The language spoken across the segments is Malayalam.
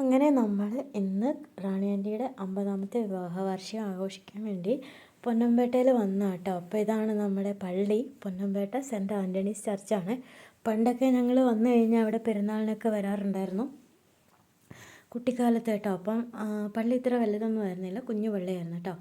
അങ്ങനെ നമ്മൾ ഇന്ന് റാണി ആന്റിയുടെ അമ്പതാമത്തെ വിവാഹ വാർഷികം ആഘോഷിക്കാൻ വേണ്ടി പൊന്നമ്പേട്ടയിൽ വന്ന കേട്ടോ അപ്പോൾ ഇതാണ് നമ്മുടെ പള്ളി. പൊന്നമ്പേട്ട സെന്റ് ആന്റണീസ് ചർച്ചാണ്. പണ്ടൊക്കെ ഞങ്ങൾ വന്നു കഴിഞ്ഞാൽ അവിടെ പെരുന്നാളിനൊക്കെ വരാറുണ്ടായിരുന്നു. കുട്ടിക്കാലത്ത് കേട്ടോ അപ്പം പള്ളി ഇത്ര വലുതൊന്നും ആയിരുന്നില്ല. കുഞ്ഞു പള്ളിയായിരുന്നു കേട്ടോ.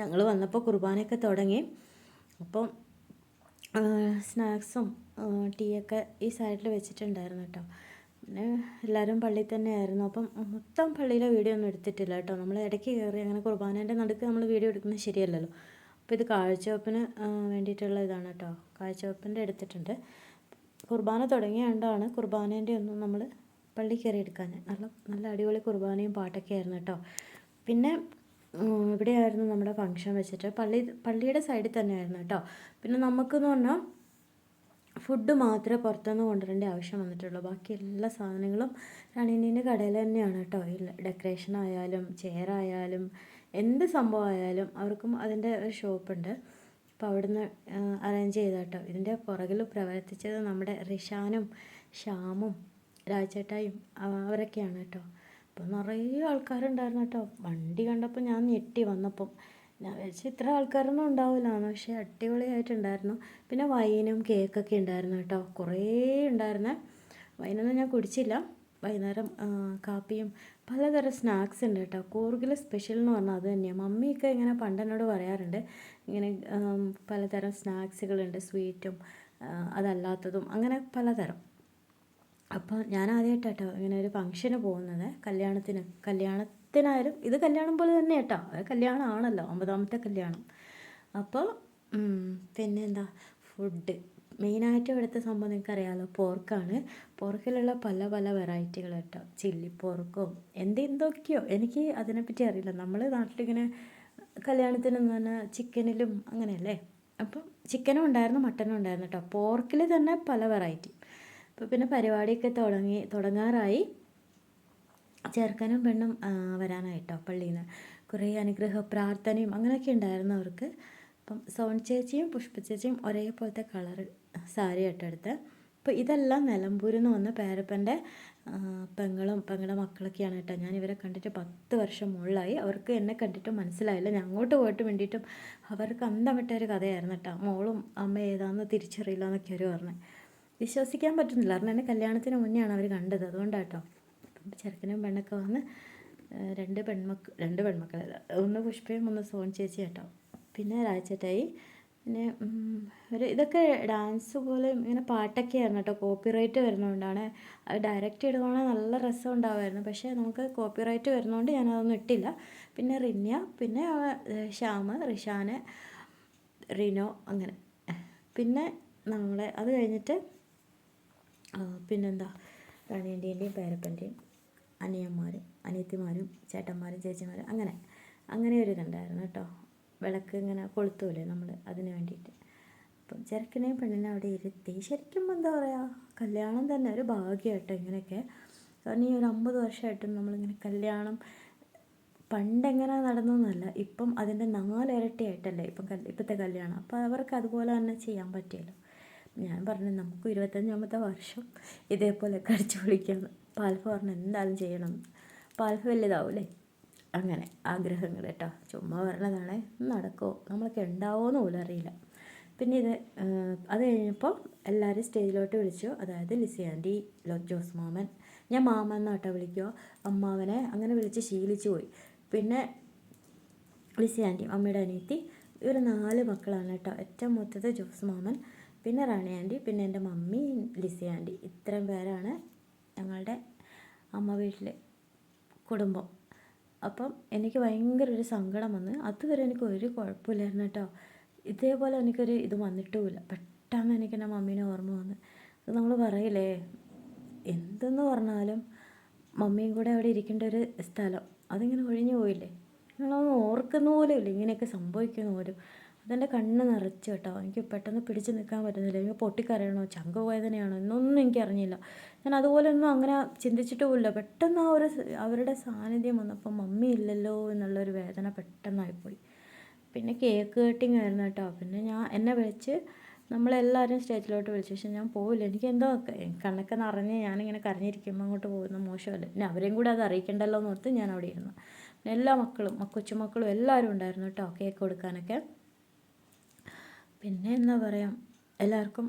ഞങ്ങൾ വന്നപ്പോൾ കുർബാനയൊക്കെ തുടങ്ങി. അപ്പം സ്നാക്സും ടീയൊക്കെ ഈ സൈഡിൽ വെച്ചിട്ടുണ്ടായിരുന്നു കേട്ടോ. പിന്നെ എല്ലാവരും പള്ളിയിൽ തന്നെയായിരുന്നു. അപ്പം മൊത്തം പള്ളിയിലെ വീഡിയോ ഒന്നും എടുത്തിട്ടില്ല കേട്ടോ. നമ്മൾ ഇടയ്ക്ക് കയറി അങ്ങനെ കുർബാനേന്റെ നടുക്ക് നമ്മൾ വീഡിയോ എടുക്കുന്നത് ശരിയല്ലല്ലോ. അപ്പോൾ ഇത് കാഴ്ചവെപ്പിന് വേണ്ടിയിട്ടുള്ള ഇതാണ് കേട്ടോ. കാഴ്ചവെപ്പിന്റെ എടുത്തിട്ടുണ്ട്. കുർബാന തുടങ്ങിയ കണ്ടാണ് കുർബാനേന്റെ ഒന്നും നമ്മൾ പള്ളി കയറി എടുക്കാൻ നല്ല നല്ല അടിപൊളി കുർബാനയും പാട്ടൊക്കെ ആയിരുന്നു കേട്ടോ. പിന്നെ ഇവിടെയായിരുന്നു നമ്മുടെ ഫംഗ്ഷൻ വെച്ചിട്ട്. പള്ളി പള്ളിയുടെ സൈഡിൽ തന്നെയായിരുന്നു കേട്ടോ. പിന്നെ നമുക്കെന്ന് പറഞ്ഞാൽ ഫുഡ് മാത്രമേ പുറത്തുനിന്ന് കൊണ്ടുവരേണ്ട ആവശ്യം വന്നിട്ടുള്ളൂ. ബാക്കി എല്ലാ സാധനങ്ങളും രണീനീന്റെ കടയിൽ തന്നെയാണ് കേട്ടോ. ഡെക്കറേഷൻ ആയാലും ചെയർ ആയാലും എന്ത് സംഭവമായാലും അവർക്കും അതിന്റെ ഒരു ഷോപ്പുണ്ട് അപ്പോൾ അവിടുന്ന് അറേഞ്ച് ചെയ്ത കേട്ടോ. ഇതിന്റെ പുറകിൽ പ്രവർത്തിച്ചത് നമ്മുടെ റിഷാനും ശ്യാമും രാജേട്ടായും അവരൊക്കെയാണ് കേട്ടോ. അപ്പോൾ നിറയെ ആൾക്കാരുണ്ടായിരുന്നു കേട്ടോ. വണ്ടി കണ്ടപ്പോൾ ഞാൻ ഞെട്ടി വന്നപ്പം. ഞാൻ വിചാരിച്ചു ഇത്ര ആൾക്കാരൊന്നും ഉണ്ടാവില്ലാന്ന് പക്ഷേ അടിപൊളിയായിട്ടുണ്ടായിരുന്നു. പിന്നെ വൈനും കേക്കൊക്കെ ഉണ്ടായിരുന്നു കേട്ടോ. കുറേ ഉണ്ടായിരുന്നേ. വൈനൊന്നും ഞാൻ കുടിച്ചില്ല. വൈകുന്നേരം കാപ്പിയും പലതരം സ്നാക്സ് ഉണ്ട് കേട്ടോ. കൂർഗിലെ സ്പെഷ്യൽ എന്ന് പറഞ്ഞാൽ അത് തന്നെയാണ് മമ്മിയൊക്കെ ഇങ്ങനെ പണ്ടെന്നോട് പറയാറുണ്ട്. ഇങ്ങനെ പലതരം സ്നാക്സുകളുണ്ട്. സ്വീറ്റും അതല്ലാത്തതും അങ്ങനെ പലതരം. അപ്പോൾ ഞാൻ ആദ്യമായിട്ടാട്ടോ ഇങ്ങനെ ഒരു ഫംഗ്ഷന് പോകുന്നത്. കല്യാണത്തിന്. കല്യാണത്തിനായാലും ഇത് കല്യാണം പോലെ തന്നെ കേട്ടോ കല്യാണമാണല്ലോ. ഒമ്പതാമത്തെ കല്യാണം. അപ്പോൾ പിന്നെന്താ? ഫുഡ് മെയിനായിട്ട് ഇവിടുത്തെ സംഭവം നിങ്ങൾക്ക് അറിയാമല്ലോ പോർക്കാണ് പോർക്കിലുള്ള പല പല വെറൈറ്റികൾ കേട്ടോ ചില്ലി പോർക്കും എന്തെന്തൊക്കെയോ എനിക്ക് അതിനെപ്പറ്റി അറിയില്ല. നമ്മൾ നാട്ടിലിങ്ങനെ കല്യാണത്തിനെന്ന് പറഞ്ഞാൽ ചിക്കനിലും അങ്ങനെയല്ലേ? അപ്പം ചിക്കനും ഉണ്ടായിരുന്നു മട്ടനും ഉണ്ടായിരുന്നു കേട്ടോ പോർക്കിൽ തന്നെ പല വെറൈറ്റി അപ്പോൾ പിന്നെ പരിപാടിയൊക്കെ തുടങ്ങി തുടങ്ങാറായി. ചെറുക്കനും പെണ്ണും വരാനായിട്ടോ പള്ളിയിൽ നിന്ന് കുറേ അനുഗ്രഹ പ്രാർത്ഥനയും അങ്ങനെയൊക്കെ ഉണ്ടായിരുന്നു അവർക്ക്. അപ്പം സോൺ ചേച്ചിയും പുഷ്പ ചേച്ചിയും ഒരേപോലത്തെ കളർ സാരി ഇട്ടെടുത്ത് അപ്പോൾ ഇതെല്ലാം നിലമ്പൂരിൽ നിന്ന് വന്ന പേരപ്പന്റെ പെങ്ങളും പെങ്ങളുടെ മക്കളൊക്കെയാണ് കേട്ടോ. ഞാൻ ഇവരെ കണ്ടിട്ട് പത്ത് വർഷം മുകളിലായി. അവർക്ക് എന്നെ കണ്ടിട്ട് മനസ്സിലായില്ല. ഞാൻ അങ്ങോട്ട് പോയിട്ട് വേണ്ടിയിട്ടും അവർക്ക് അന്തം വിട്ട ഒരു കഥയായിരുന്നു കേട്ടോ. മോളും അമ്മ ഏതാണെന്ന് തിരിച്ചറിയില്ല എന്നൊക്കെ അവർ പറഞ്ഞു. വിശ്വസിക്കാൻ പറ്റുന്നില്ല. കാരണം എന്നെ കല്യാണത്തിന് മുന്നെയാണ് അവർ കണ്ടത്. അതുകൊണ്ടാട്ടോ. ചെറുക്കനും പെണ്ണൊക്കെ വന്ന് രണ്ട് പെൺമക്ക രണ്ട് പെൺമക്കളല്ല ഒന്ന് പുഷ്പയും ഒന്ന് സോൺ ചേച്ചി കേട്ടോ പിന്നെ രാജേട്ടായി. പിന്നെ ഒരു ഇതൊക്കെ ഡാൻസ് പോലെ ഇങ്ങനെ പാട്ടൊക്കെ ആയിരുന്നു കേട്ടോ. കോപ്പിറൈറ്റ് വരുന്നതുകൊണ്ടാണ് അത് ഡയറക്റ്റ് ഇടുവാണെങ്കിൽ നല്ല രസം ഉണ്ടാവുമായിരുന്നു പക്ഷേ നമുക്ക് കോപ്പിറൈറ്റ് വരുന്നതുകൊണ്ട് ഞാനതൊന്നും ഇട്ടില്ല. പിന്നെ റിന്യ പിന്നെ ശ്യാമ് റിഷാന് റിനോ അങ്ങനെ. പിന്നെ നമ്മളെ അത് കഴിഞ്ഞിട്ട് പിന്നെന്താ? റാണിയന്റെയും പേരപ്പന്റെയും അനിയന്മാരും അനിയത്തിമാരും ചേട്ടന്മാരും ചേച്ചിമാരും അങ്ങനെ അങ്ങനെ ഒരു ഇതുണ്ടായിരുന്നു കേട്ടോ. വിളക്ക് ഇങ്ങനെ കൊളുത്തൂലേ നമ്മൾ അതിന് വേണ്ടിയിട്ട്. അപ്പം ചെറുക്കനെയും പെണ്ണിനെ അവിടെ ഇരുത്തി ശരിക്കും എന്താ പറയുക കല്യാണം തന്നെ ഒരു ഭാഗ്യമായിട്ടോ ഇങ്ങനെയൊക്കെ. കാരണം ഈ ഒരു അമ്പത് വർഷമായിട്ടും നമ്മളിങ്ങനെ കല്യാണം പണ്ടെങ്ങനെ നടന്നതെന്നല്ല ഇപ്പം അതിന്റെ നാലിരട്ടിയായിട്ടല്ലേ ഇപ്പം ഇപ്പോഴത്തെ കല്യാണം. അപ്പോൾ അവർക്ക് അതുപോലെ തന്നെ ചെയ്യാൻ പറ്റിയല്ലോ. ഞാൻ പറഞ്ഞു നമുക്ക് ഇരുപത്തഞ്ചാമത്തെ വർഷം ഇതേപോലെ കടിച്ചു പൊളിക്കാമെന്ന് പാൽഫ പറഞ്ഞു എന്തായാലും ചെയ്യണം. പാൽഫ വലുതാവൂലേ? അങ്ങനെ ആഗ്രഹങ്ങൾ കേട്ടോ. ചുമ്മാ പറഞ്ഞതാണ് നടക്കുമോ നമ്മളൊക്കെ ഉണ്ടാവുമോ പോലും അറിയില്ല. പിന്നെ ഇത് അത് കഴിഞ്ഞപ്പോൾ എല്ലാവരും സ്റ്റേജിലോട്ട് വിളിച്ചു. അതായത് ലിസി ആന്റി ജോസ് മാമൻ ഞാൻ മാമൻ എന്നാട്ടോ വിളിക്കുക. അമ്മാവനെ അങ്ങനെ വിളിച്ച് ശീലിച്ചു പോയി. പിന്നെ ലിസി ആന്റി അമ്മയുടെ അനിയത്തി ഇവർ നാല് മക്കളാണ് കേട്ടോ. ഏറ്റവും മൊത്തത്തിൽ ജോസ് മാമൻ പിന്നെ റാണി ആന്റി പിന്നെ എന്റെ മമ്മി ലിസി ആന്റി. ഇത്രയും പേരാണ് ഞങ്ങളുടെ അമ്മ വീട്ടിൽ കുടുംബം. അപ്പം എനിക്ക് ഭയങ്കര ഒരു സങ്കടം വന്ന് അതുവരെ എനിക്ക് ഒരു കുഴപ്പമില്ലായിരുന്നു കേട്ടോ. ഇതേപോലെ എനിക്കൊരു ഇത് വന്നിട്ടുമില്ല. പെട്ടെന്ന് എനിക്ക് എന്റെ മമ്മീനെ ഓർമ്മ വന്ന്. അത് നമ്മൾ പറയില്ലേ എന്തെന്ന് പറഞ്ഞാലും മമ്മിയും കൂടെ അവിടെ ഇരിക്കേണ്ട ഒരു സ്ഥലം. അതിങ്ങനെ ഒഴിഞ്ഞു പോയില്ലേ? നിങ്ങളൊന്നും ഓർക്കുന്ന പോലും ഇല്ല. ഇങ്ങനെയൊക്കെ സംഭവിക്കുന്ന പോലും. അതെന്റെ കണ്ണ് നിറച്ച് കേട്ടോ. എനിക്ക് പെട്ടെന്ന് പിടിച്ച് നിൽക്കാൻ പറ്റുന്നില്ല. എനിക്ക് പൊട്ടിക്കരയണോ ചങ്ക വേദനയാണോ എന്നൊന്നും എനിക്കറിഞ്ഞില്ല. ഞാൻ അതുപോലെ ഒന്നും അങ്ങനെ ചിന്തിച്ചിട്ട് പോലില്ല പെട്ടെന്ന് ആ ഒരു അവരുടെ സാന്നിധ്യം വന്നപ്പോൾ മമ്മി ഇല്ലല്ലോ എന്നുള്ളൊരു വേദന പെട്ടെന്നായിപ്പോയി പിന്നെ കേക്ക് കട്ടിങ് ആയിരുന്നു കേട്ടോ. പിന്നെ ഞാൻ എന്നെ വിളിച്ച് നമ്മളെല്ലാവരും സ്റ്റേജിലോട്ട് വിളിച്ചു. പക്ഷേ ഞാൻ പോവില്ല. എനിക്ക് എന്തോ കണ്ണൊക്കെ നിറഞ്ഞ് ഞാനിങ്ങനെ കരഞ്ഞിരിക്കുമ്പോൾ അങ്ങോട്ട് പോകുന്ന. മോശമല്ല? പിന്നെ അവരെയും കൂടെ അത് അറിയിക്കണ്ടല്ലോ എന്ന് ഓർത്ത് ഞാൻ അവിടെ ഇരുന്നു. എല്ലാ മക്കളും കൊച്ചുമക്കളും എല്ലാവരും ഉണ്ടായിരുന്നു കേട്ടോ കേക്ക് കൊടുക്കാനൊക്കെ. പിന്നെ എന്താ പറയുക എല്ലാവർക്കും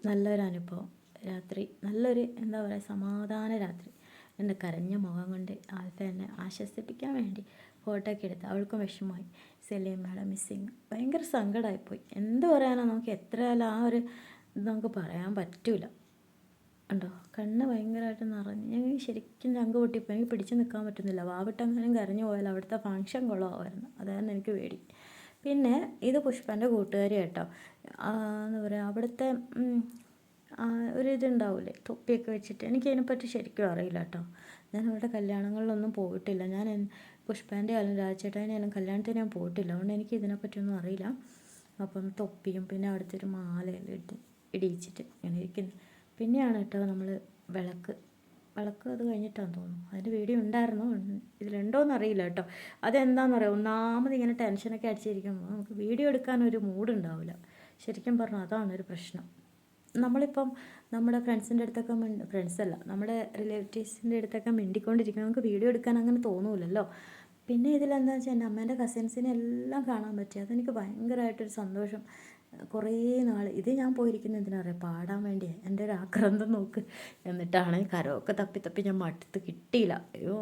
നല്ലൊരു അനുഭവം രാത്രി നല്ലൊരു എന്താ പറയുക സമാധാന രാത്രി. എന്റെ കരഞ്ഞ മുഖം കൊണ്ട് ആൽഫ എന്നെ ആശ്വസിപ്പിക്കാൻ വേണ്ടി ഫോട്ടോ ഒക്കെ എടുത്ത് അവൾക്കും വിഷമമായി. സെലീം മാഡം മിസ്സിങ് ഭയങ്കര സങ്കടമായിപ്പോയി എന്ത് പറയാനാണ് നമുക്ക് എത്രയാലും ആ ഒരു ഇത് നമുക്ക് പറയാൻ പറ്റൂല. ഉണ്ടോ കണ്ണ് ഭയങ്കരമായിട്ട് നിറഞ്ഞ്. ഞാൻ ശരിക്കും ചങ്ക് പൊട്ടിപ്പോൾ എനിക്ക് പിടിച്ച് നിൽക്കാൻ പറ്റുന്നില്ല. വാവിട്ടങ്ങാനും കരഞ്ഞു പോയാൽ അവിടുത്തെ ഫങ്ഷൻ കൊള്ളാമായിരുന്നു. അതായിരുന്നു എനിക്ക് പേടി. പിന്നെ ഇത് പുഷ്പന്റെ കൂട്ടുകാരി കേട്ടോ. എന്താ പറയുക അവിടുത്തെ ഒരു ഇതുണ്ടാവില്ലേ തൊപ്പിയൊക്കെ വെച്ചിട്ട്. എനിക്ക് അതിനെപ്പറ്റി ശരിക്കും അറിയില്ല കേട്ടോ. ഞാൻ അവരുടെ കല്യാണങ്ങളിലൊന്നും പോയിട്ടില്ല. ഞാൻ പുഷ്പേന്റെ ആയാലും രാജേട്ടന്റെ കല്യാണത്തിന് ഞാൻ പോയിട്ടില്ല. അതുകൊണ്ട് എനിക്ക് ഇതിനെപ്പറ്റിയൊന്നും അറിയില്ല. അപ്പം തൊപ്പിയും പിന്നെ അവിടുത്തെ ഒരു മാലയെല്ലാം ഇട്ട് ഇടിയിച്ചിട്ട് ഇങ്ങനെ ഇരിക്കുന്നു. പിന്നെയാണ് കേട്ടോ നമ്മൾ വിളക്ക്. വിളക്ക് അത് കഴിഞ്ഞിട്ടാന്ന് തോന്നുന്നു. അതിന്റെ വീഡിയോ ഉണ്ടായിരുന്നു. ഇതിലുണ്ടോയെന്ന് അറിയില്ല കേട്ടോ. അതെന്താണെന്ന് അറിയാം ഒന്നാമത് ഇങ്ങനെ ടെൻഷനൊക്കെ അടിച്ചിരിക്കുമ്പോൾ നമുക്ക് വീഡിയോ എടുക്കാൻ ഒരു മൂഡ് ഉണ്ടാവില്ല ശരിക്കും പറഞ്ഞാൽ അതാണ് ഒരു പ്രശ്നം. നമ്മളിപ്പം നമ്മുടെ ഫ്രണ്ട്സിന്റെ അടുത്തൊക്കെ മിണ്ട് ഫ്രണ്ട്സല്ല നമ്മുടെ റിലേറ്റീവ്സിന്റെ അടുത്തൊക്കെ മിണ്ടിക്കൊണ്ടിരിക്കണം നമുക്ക് വീഡിയോ എടുക്കാൻ അങ്ങനെ തോന്നൂലല്ലോ. പിന്നെ ഇതിലെന്താ വെച്ചാൽ എന്റെ അമ്മേന്റെ കസിൻസിനെ എല്ലാം കാണാൻ പറ്റി. അതെനിക്ക് ഭയങ്കരമായിട്ടൊരു സന്തോഷം. കുറേ നാൾ ഇത് ഞാൻ പോയിരിക്കുന്ന എന്തിനറിയാം പാടാൻ വേണ്ടി എന്റെ ഒരു ആക്രാന്തം നോക്ക്. എന്നിട്ടാണ് കരമൊക്കെ തപ്പി തപ്പി ഞാൻ മടുത്ത് കിട്ടിയില്ല. അയ്യോ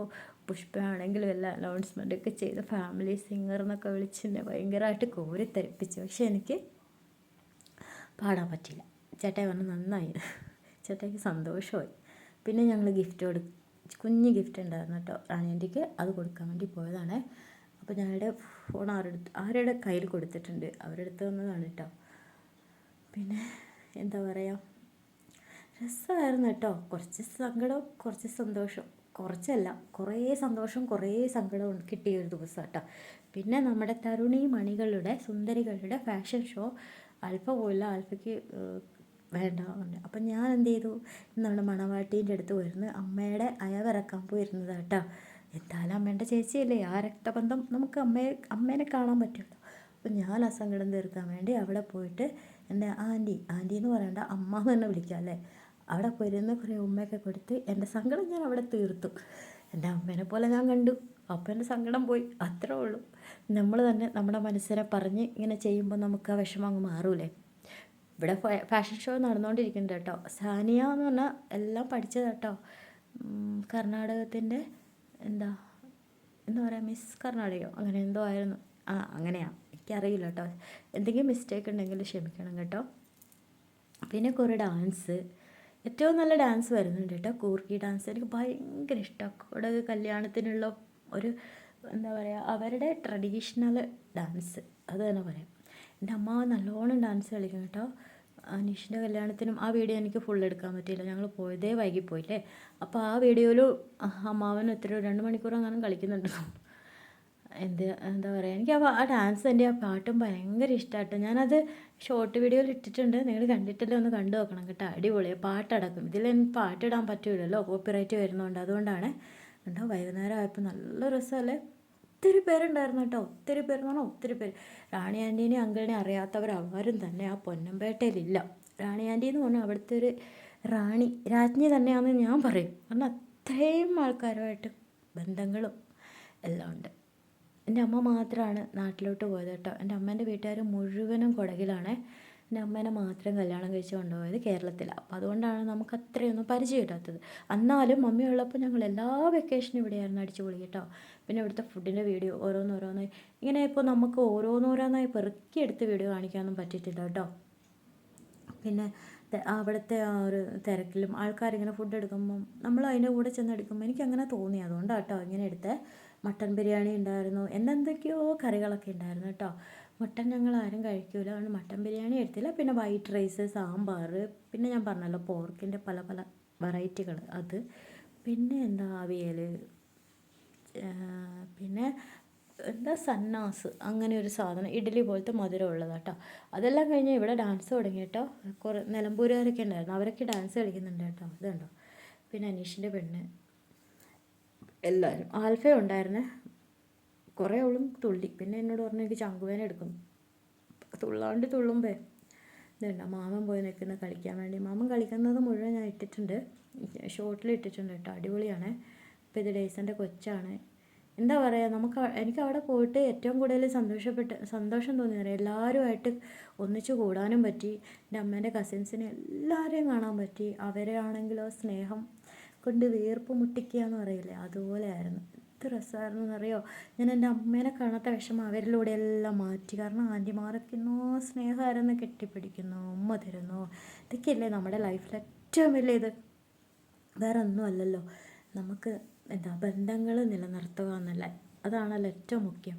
പുഷ്പയാണെങ്കിലും എല്ലാ അനൗൺസ്മെന്റൊക്കെ ചെയ്ത് ഫാമിലി സിംഗർ എന്നൊക്കെ വിളിച്ച് എന്നെ ഭയങ്കരമായിട്ട് കോരിത്തരിപ്പിച്ചു. പക്ഷെ എനിക്ക് പാടാൻ പറ്റില്ല ചേട്ടായി പറഞ്ഞു നന്നായി. ചേട്ടായിക്ക് സന്തോഷമായി. പിന്നെ ഞങ്ങൾ ഗിഫ്റ്റ് കൊടു കുഞ്ഞ് ഗിഫ്റ്റ് ഉണ്ടായിരുന്നു കേട്ടോ റാണിയന്റിക്ക് അത് കൊടുക്കാൻ വേണ്ടി പോയതാണ്. അപ്പോൾ ഞങ്ങളുടെ ഫോൺ ആരുടെ ആരുടെ കയ്യിൽ കൊടുത്തിട്ടുണ്ട്? അവരുടെ അടുത്ത് വന്നതാണ് കേട്ടോ. പിന്നെ എന്താ പറയുക രസമായിരുന്നു കേട്ടോ. കുറച്ച് സങ്കടവും കുറച്ച് സന്തോഷവും. കുറച്ചല്ല കുറേ സന്തോഷം കുറേ സങ്കടവും കിട്ടിയ ഒരു ദിവസം കേട്ടോ. പിന്നെ നമ്മുടെ തരുണി മണികളുടെ സുന്ദരികളുടെ ഫാഷൻ ഷോ അല്പ പോയില്ല അല്പയ്ക്ക് വേണ്ട അപ്പം ഞാൻ എന്ത് ചെയ്തു? നമ്മുടെ മണവാട്ടീന്റെ അടുത്ത് പോയിരുന്നു. അമ്മയുടെ അയവിറക്കാൻ പോയിരുന്നത് കേട്ടോ. എന്തായാലും അമ്മേന്റെ ചേച്ചിയല്ലേ? ആ രക്തബന്ധം നമുക്ക് അമ്മയെ അമ്മേനെ കാണാൻ പറ്റുമല്ലോ. അപ്പം ഞാൻ ആ സങ്കടം തീർക്കാൻ വേണ്ടി അവിടെ പോയിട്ട് എന്റെ ആന്റി ആന്റി എന്ന് പറയണ്ട അമ്മ എന്ന് തന്നെ വിളിക്കുക അല്ലേ? അവിടെ പോയിരുന്ന് കുറേ ഉമ്മയൊക്കെ കൊടുത്ത് എന്റെ സങ്കടം ഞാൻ അവിടെ തീർത്തു. എന്റെ അമ്മേനെ പോലെ ഞാൻ കണ്ടു. അപ്പം എന്റെ സങ്കടം പോയി. അത്രേ ഉള്ളൂ. നമ്മൾ തന്നെ നമ്മുടെ മനസ്സിനെ പറഞ്ഞ് ഇങ്ങനെ ചെയ്യുമ്പോൾ നമുക്ക് ആ വിഷമം അങ്ങ് മാറൂലേ? ഇവിടെ ഫാഷൻ ഷോ നടന്നുകൊണ്ടിരിക്കുന്നുണ്ട് കേട്ടോ. സാനിയ എന്ന് പറഞ്ഞാൽ എല്ലാം പഠിച്ചത് കേട്ടോ. കർണാടകത്തിന്റെ എന്താ എന്താ പറയുക മിസ് കർണാടകയോ? അങ്ങനെ എന്തോ ആയിരുന്നു. ആ അങ്ങനെയാണ് എനിക്കറിയില്ല കേട്ടോ. എന്തെങ്കിലും മിസ്റ്റേക്ക് ഉണ്ടെങ്കിൽ ക്ഷമിക്കണം കേട്ടോ. പിന്നെ കുറേ ഡാൻസ് ഏറ്റവും നല്ല ഡാൻസ് വരുന്നുണ്ട് കേട്ടോ. കൂർക്കി ഡാൻസ് എനിക്ക് ഭയങ്കര ഇഷ്ടമാണ് കൂടെ കല്യാണത്തിനുള്ള ഒരു എന്താ പറയുക അവരുടെ ട്രഡീഷണൽ ഡാൻസ് അത് തന്നെ പറയാം. എന്റെ അമ്മ നല്ലോണം ഡാൻസ് കളിക്കും കേട്ടോ. അനീഷിന്റെ കല്യാണത്തിനും ആ വീഡിയോ എനിക്ക് ഫുൾ എടുക്കാൻ പറ്റിയില്ല. ഞങ്ങൾ പോയതേ വൈകിപ്പോയില്ലേ. അപ്പോൾ ആ വീഡിയോയിൽ അമ്മാവൻ എത്രയോ രണ്ട് മണിക്കൂർ അങ്ങനെ കളിക്കുന്നുണ്ട് എന്ത് എന്താ പറയുക എനിക്ക് ആ ഡാൻസ് എന്റെ ആ പാട്ടും ഭയങ്കര ഇഷ്ടമാട്ടോ ഞാനത് ഷോർട്ട് വീഡിയോയിൽ ഇട്ടിട്ടുണ്ട്. നിങ്ങൾ കണ്ടിട്ടില്ല? ഒന്ന് കണ്ടു നോക്കണം കേട്ടോ. അടിപൊളിയാണ് പാട്ടടക്കും. ഇതിൽ പാട്ടിടാൻ പറ്റൂലല്ലോ. കോപ്പിറൈറ്റ് വരുന്നതുകൊണ്ട് അതുകൊണ്ടാണ്. കണ്ടോ? വൈകുന്നേരം ആയപ്പോൾ നല്ല രസമല്ലേ? ഒത്തിരി പേരുണ്ടായിരുന്നു കേട്ടോ. ഒത്തിരി പേര് പറഞ്ഞാൽ ഒത്തിരി പേര്. റാണി ആന്റീനെ അങ്കിളിനെ അറിയാത്തവർ അവരും തന്നെ ആ പൊന്നമ്പേട്ടയിലില്ല. റാണി ആന്റി എന്ന് പറഞ്ഞാൽ അവിടുത്തെ ഒരു റാണി. രാജ്ഞി തന്നെയാണെന്ന് ഞാൻ പറയും. കാരണം അത്രയും ആൾക്കാരുമായിട്ട് ബന്ധങ്ങളും എല്ലാം ഉണ്ട്. എന്റെ അമ്മ മാത്രമാണ് നാട്ടിലോട്ട് പോയത് കേട്ടോ. എന്റെ അമ്മേന്റെ വീട്ടുകാർ മുഴുവനും കുടകിലാണ്. എന്റെ അമ്മേനെ മാത്രം കല്യാണം കഴിച്ച് കൊണ്ടുപോയത് കേരളത്തിലാണ് അപ്പോൾ അതുകൊണ്ടാണ് നമുക്ക് അത്രയൊന്നും പരിചയമില്ലാത്തത്. എന്നാലും മമ്മി ഉള്ളപ്പോൾ ഞങ്ങൾ എല്ലാ വെക്കേഷനും ഇവിടെയായിരുന്നു അടിച്ചു പൊളി കേട്ടോ. പിന്നെ ഇവിടുത്തെ ഫുഡിന്റെ വീഡിയോ ഓരോന്നോരോന്നായി ഇങ്ങനെ ഇപ്പോൾ നമുക്ക് ഓരോന്നോരോന്നായി പെറുക്കിയെടുത്ത് വീഡിയോ കാണിക്കാനൊന്നും പറ്റിയിട്ടില്ല കേട്ടോ. പിന്നെ അവിടുത്തെ ആ ഒരു തിരക്കിലും ആൾക്കാരിങ്ങനെ ഫുഡ് എടുക്കുമ്പം നമ്മൾ അതിന്റെ കൂടെ ചെന്നെടുക്കുമ്പോൾ എനിക്ക് അങ്ങനെ തോന്നി. അതുകൊണ്ടാണ് കേട്ടോ ഇങ്ങനെ എടുത്തേ. മട്ടൻ ബിരിയാണി ഉണ്ടായിരുന്നു. എന്തെന്തൊക്കെയോ കറികളൊക്കെ ഉണ്ടായിരുന്നു കേട്ടോ. മട്ടൻ ഞങ്ങൾ ആരും കഴിക്കില്ല അതുകൊണ്ട് മട്ടൻ ബിരിയാണി എടുത്തില്ല. പിന്നെ വൈറ്റ് റൈസ് സാമ്പാർ പിന്നെ ഞാൻ പറഞ്ഞല്ലോ പോർക്കിന്റെ പല പല വെറൈറ്റികൾ അത്. പിന്നെ എന്താ അവിയൽ പിന്നെ എന്താ സന്നാസ് അങ്ങനെ ഒരു സാധനം ഇഡ്ഡലി പോലത്തെ മധുരം ഉള്ളത് കേട്ടോ. അതെല്ലാം കഴിഞ്ഞ് ഇവിടെ ഡാൻസ് തുടങ്ങി കേട്ടോ. കുറേ നിലമ്പൂരുകാരൊക്കെ ഉണ്ടായിരുന്നു. അവരൊക്കെ ഡാൻസ് കളിക്കുന്നുണ്ട് കേട്ടോ. ഇതുണ്ടോ? പിന്നെ അനീഷിന്റെ പെണ്ണ്. എല്ലാവരും ആൽഫ ഉണ്ടായിരുന്നേ. കുറേ അവളും തുള്ളി. പിന്നെ എന്നോട് പറഞ്ഞു എനിക്ക് ചങ്കുവേന എടുക്കുന്നു തുള്ളാണ്ട് തുള്ളുമ്പേ. ഇതുണ്ട് മാമൻ പോയി നിൽക്കുന്ന കളിക്കാൻ വേണ്ടി. മാമൻ കളിക്കുന്നത് മുഴുവൻ ഞാൻ ഇട്ടിട്ടുണ്ട്. ഷോർട്ടിൽ ഇട്ടിട്ടുണ്ട് കേട്ടോ. അടിപൊളിയാണ്. അപ്പോൾ ഇത് ഡേയ്സന്റെ കൊച്ചാണ്. എന്താ പറയുക നമുക്ക് എനിക്ക് അവിടെ പോയിട്ട് ഏറ്റവും കൂടുതൽ സന്തോഷപ്പെട്ട് സന്തോഷം തോന്നി അറിയാം? എല്ലാവരുമായിട്ട് ഒന്നിച്ച് കൂടാനും പറ്റി. എന്റെ അമ്മേന്റെ കസിൻസിനെ എല്ലാവരെയും കാണാൻ പറ്റി. അവരെ ആണെങ്കിലോ സ്നേഹം കൊണ്ട് വീർപ്പ് മുട്ടിക്കുക എന്ന് പറയില്ലേ അതുപോലെ ആയിരുന്നു എന്ത് രസമായിരുന്നു എന്നറിയോ? ഞാൻ എന്റെ അമ്മേനെ കാണാത്ത വിഷമം അവരിലൂടെ എല്ലാം മാറ്റി. കാരണം ആന്റിമാരൊക്കെ ഇന്നോ സ്നേഹമായിരുന്നു കെട്ടിപ്പിടിക്കുന്നു ഉമ്മ തരുന്നു. ഇതൊക്കെയല്ലേ നമ്മുടെ ലൈഫിൽ ഏറ്റവും വലിയ ഇത്. വേറെ ഒന്നും അല്ലല്ലോ. നമുക്ക് എന്താ ബന്ധങ്ങൾ നിലനിർത്തുക എന്നല്ല? അതാണല്ലോ ഏറ്റവും മുഖ്യം.